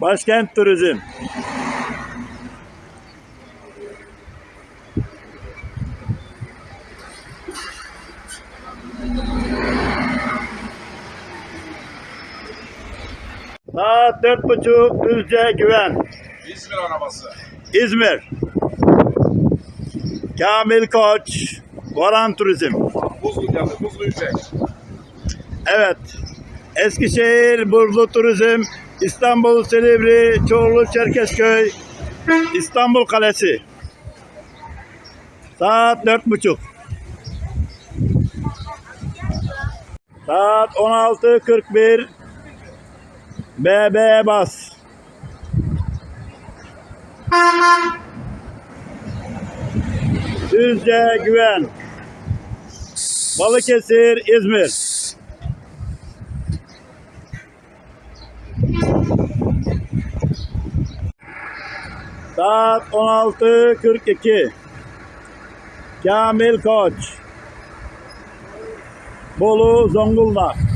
Başkent Turizm. Saat dört buçuk Düzce Güven. İzmir arabası. İzmir. Kamil Koç. Varan Turizm. Buzlu geldi. Buzluyu çek. Evet. Eskişehir, Burlu Turizm, İstanbul, Silivri, Çorlu, Çerkezköy, İstanbul Kalesi. Saat dört buçuk. Saat 16.41. BB bas. Düzce Güven. Balıkesir, İzmir. Saat 16.42. Kamil Koç. Bolu, Zonguldak.